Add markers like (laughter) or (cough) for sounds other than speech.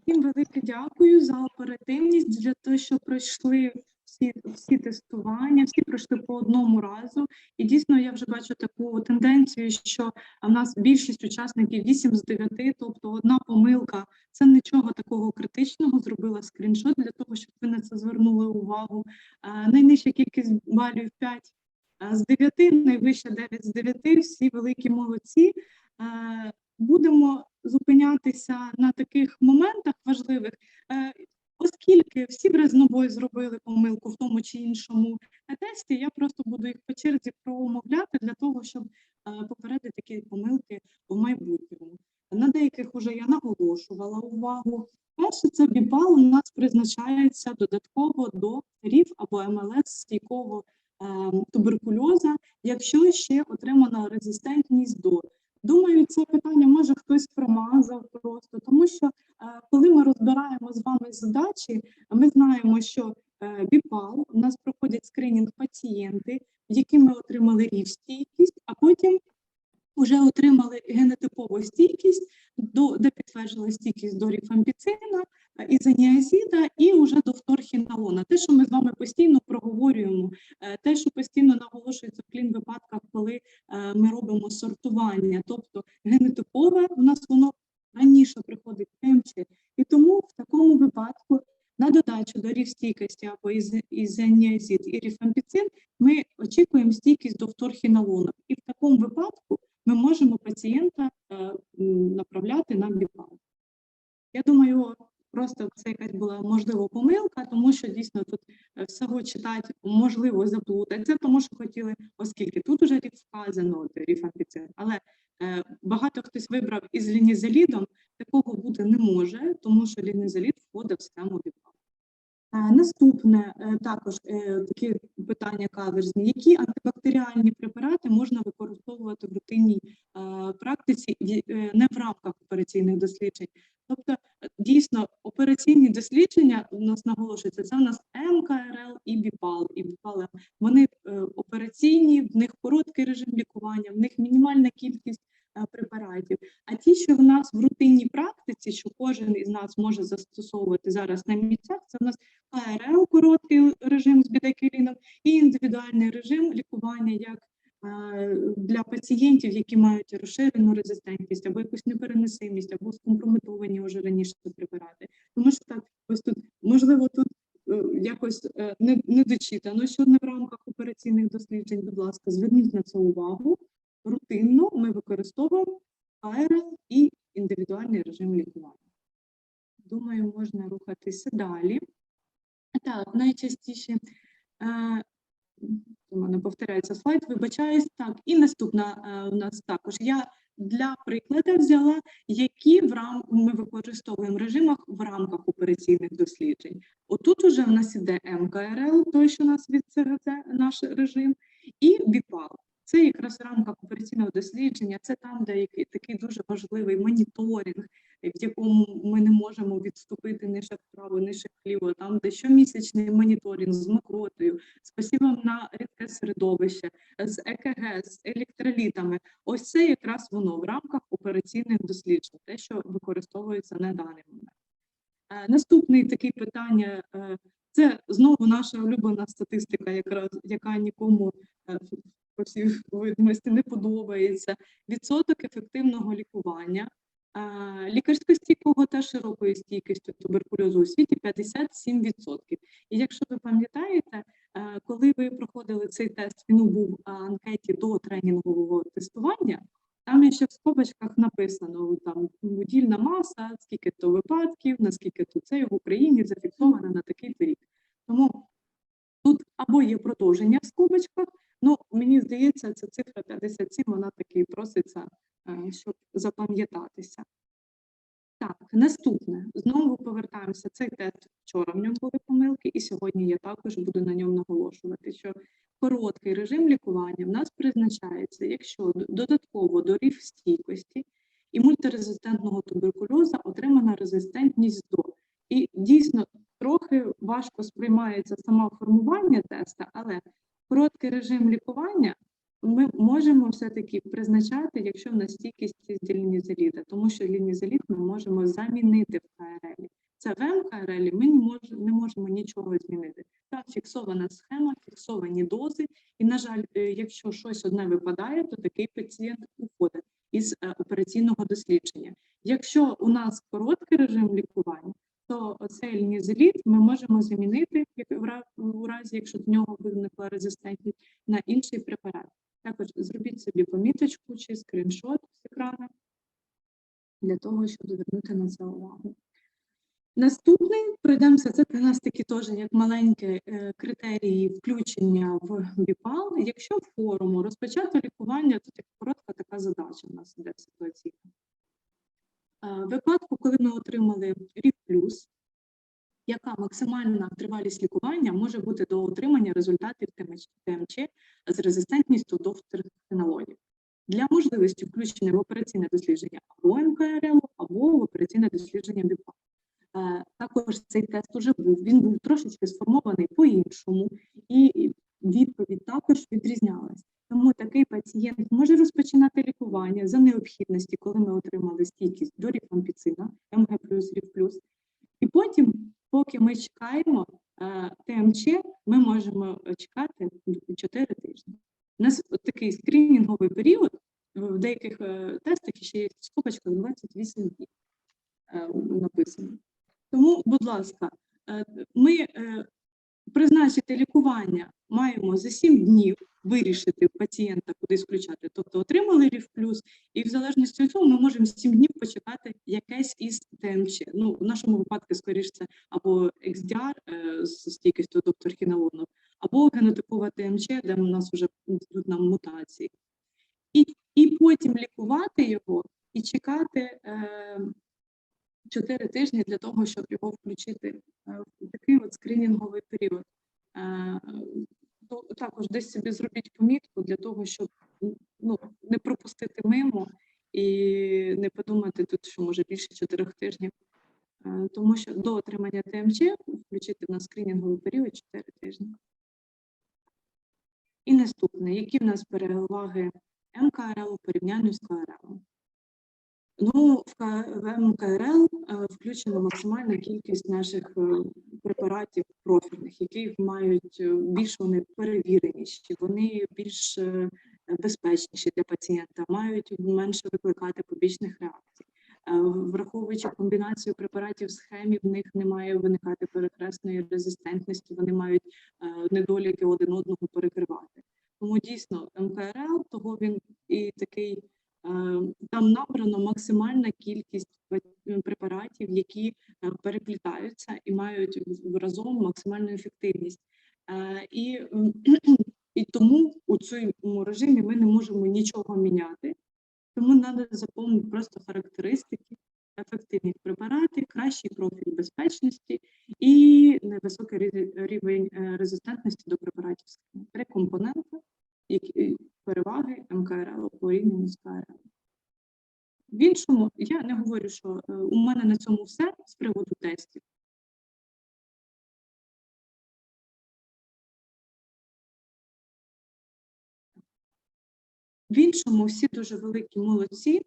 Всім велике дякую за оперативність, для того, що пройшли всі, всі тестування, всі пройшли по одному разу. І дійсно я вже бачу таку тенденцію, що в нас більшість учасників 8 з 9, тобто одна помилка це нічого такого критичного. Зробила скріншот для того, щоб ви на це звернули увагу. Найнижча кількість балів 5 е, з 9, найвища 9 з 9, всі великі молодці. Будемо зупинятися на таких моментах важливих, е, оскільки всі в разнобой зробили помилку в тому чи іншому тесті, я просто буду їх по черзі промовляти для того, щоб е, попередити такі помилки в майбутньому. На деяких уже я наголошувала увагу. Перше, це бібал у нас призначається додатково до РІФ або МЛС стійкого е, туберкульоза, якщо ще отримана резистентність до. Думаю, це питання може хтось промазав просто, тому що е, коли ми розбираємо з вами задачі, ми знаємо, що е, БІПАЛ у нас проходять скринінг пацієнти, які ми отримали рівстійкість, а потім вже отримали генотипову стійкість, до, де підтверджували стійкість до ріфампіцина, ізоніазіда і вже до вторхіналона. Те, що ми з вами постійно проговорюємо, е, те, що постійно наголошується в клін випадках, коли е, ми робимо сортування, тобто генетипове у нас воно раніше приходить темче, і тому в такому випадку на додачу до рівстійкості або із- ізоніазид і ріфампіцин ми очікуємо стійкість до вторхіналону. І в такому випадку ми можемо пацієнта е, направляти на біпал. Я думаю, просто це якась була можливо помилка, тому що дійсно тут е, всього читати можливо заплутатися, тому що хотіли, оскільки тут уже рік вказано от, ріфампіцин, але е, багато хтось вибрав із лінізалідом, такого бути не може, тому що лінізалід входить в схему біпал. Е, Наступне е, також е, такі питання каверзні. Які антибактеріальні препарати можна використовувати в рутинній практиці не в рамках операційних досліджень? Тобто, дійсно, операційні дослідження у нас наголошується, це у нас МКРЛ і БІПАЛ. І БІПАЛ вони е, операційні, в них короткий режим лікування, в них мінімальна кількість е, препаратів. А ті, що в нас в рутинній практиці, що кожен із нас може застосовувати зараз на місцях, це в нас АРЛ, короткий режим з бідекіліном, і індивідуальний режим лікування як е, для пацієнтів, які мають розширену резистентність або якусь непереносимість, або скомпрометовані вже раніше препарати. Тому що так, ось тут можливо тут е, якось е, не, не дочитано, що не в рамках операційних досліджень. Будь ласка, зверніть на це увагу. Рутинно ми використовуємо АРЛ і індивідуальний режим лікування. Думаю, можна рухатися далі. Так, найчастіше е, у мене повторяється слайд, вибачаюсь. Так, і наступна е, у нас також. Я для прикладу взяла, які в рам... ми використовуємо режимах в рамках операційних досліджень. Отут уже в нас іде МКРЛ, той, що у нас від ЦГЦ, наш режим, і БІПАЛ. Це якраз в рамках операційного дослідження, це там, де такий дуже важливий моніторинг, в якому ми не можемо відступити ниже вправо, ниже вліво, там, де щомісячний моніторинг з мокротою, з посівом на рідке середовище, з ЕКГ, з електролітами. Ось це якраз воно в рамках операційних досліджень, те, що використовується на даний момент. Е, Наступний такий питання е, це знову наша улюблена статистика, якраз яка нікому е, по всій видимості не подобається. Відсоток ефективного лікування лікарсько-стійкого та широкої стійкості туберкульозу у світі 57%. І якщо ви пам'ятаєте, коли ви проходили цей тест, він був анкеті до тренінгового тестування. Там ще в скобочках написано там удільна маса, скільки то випадків, наскільки то це в Україні зафіксовано на такий рік. Тому тут або є продовження в скобочках, ну мені здається, ця цифра 57, вона таки проситься, щоб запам'ятатися. Так, наступне. Знову повертаємося. Цей тест вчора в ньому були помилки, і сьогодні я також буду на ньому наголошувати, що короткий режим лікування в нас призначається, якщо додатково до рів стійкості і мультирезистентного туберкульоза отримана резистентність до. І дійсно трохи важко сприймається саме формування теста, але короткий режим лікування ми можемо все-таки призначати, якщо в нас стійкість з лінізоліда, тому що лінізолід ми можемо замінити в КРЛ. Це в МКРЛ ми не можемо, нічого змінити. Там фіксована схема, фіксовані дози, і, на жаль, е, якщо щось одне випадає, то такий пацієнт уходить із е, операційного дослідження. Якщо у нас короткий режим лікування, то цей лінізолід ми можемо замінити як у разі, якщо до нього виникла резистентність, на інший препарат. Також зробіть собі поміточку чи скріншот з екрану для того, щоб звернути на це увагу. Наступний пройдемося. Це для нас такі теж як маленькі е, критерії включення в БІПАЛ. Якщо в форуму розпочато лікування, то так коротка така задача у нас іде ситуаційна. Е, В випадку, коли ми отримали рік плюс, яка максимальна тривалість лікування може бути до отримання результатів ТМЧ з резистентністю до фтерхенолонів. Для можливості включення в операційне дослідження або МКРЛ, або в операційне дослідження БІПА. Е, Також цей тест уже був. Він був трошечки сформований по-іншому, і відповідь також відрізнялась. Тому такий пацієнт може розпочинати лікування за необхідності, коли ми отримали стійкість до ріфампіцина, МГ плюс, РІФ плюс. І потім, поки ми чекаємо е, ТМЧ, ми можемо е, чекати 4 тижні. У нас такий скринінговий період в деяких е, тестах ще є скопочка 28 днів написано. Тому, будь ласка, ми призначити лікування маємо за 7 днів вирішити пацієнта кудись включати. Тобто отримали рів плюс, і в залежності від цього ми можемо 7 днів почекати якесь із ТМЧ. Ну, в нашому випадку, скоріше, це або XDR е, з стійкістю до торхінолону, або генотипова ТМЧ, де у нас вже йдуть нам мутації. І, і потім лікувати його і чекати. Е, 4 тижні для того, щоб його включити е, в такий от скринінговий період. Е, також десь собі зробіть помітку для того, щоб ну, не пропустити мимо і не подумати тут, що може більше 4 тижнів. Е, Тому що до отримання ТМЧ включити на скринінговий період 4 тижні. І наступне, які в нас переваги МКРЛ у порівнянні з КРЛ? Ну, в МКРЛ е, включена максимальна кількість наших е, препаратів профільних, які мають е, більш вони перевіреніші, вони більш безпечніші для пацієнта, мають менше викликати побічних реакцій. Враховуючи комбінацію препаратів з хемі, в них не має виникати перехресної резистентності, вони мають недоліки один одного перекривати. Тому дійсно МКРЛ, того він і такий там набрано максимальна кількість препаратів, які е, переплітаються і мають разом максимальну ефективність. Е, І, (clears throat) і тому у цьому режимі ми не можемо нічого міняти. Тому треба заповнити просто характеристики ефективних препаратів, кращий профіль безпечності і невисокий рівень е, резистентності до препаратів. Три компоненти, переваги МКРЛ порівняно з КРЛ. В іншому, я не говорю, що е, у мене на цьому все з приводу тестів. В іншому всі дуже великі молодці,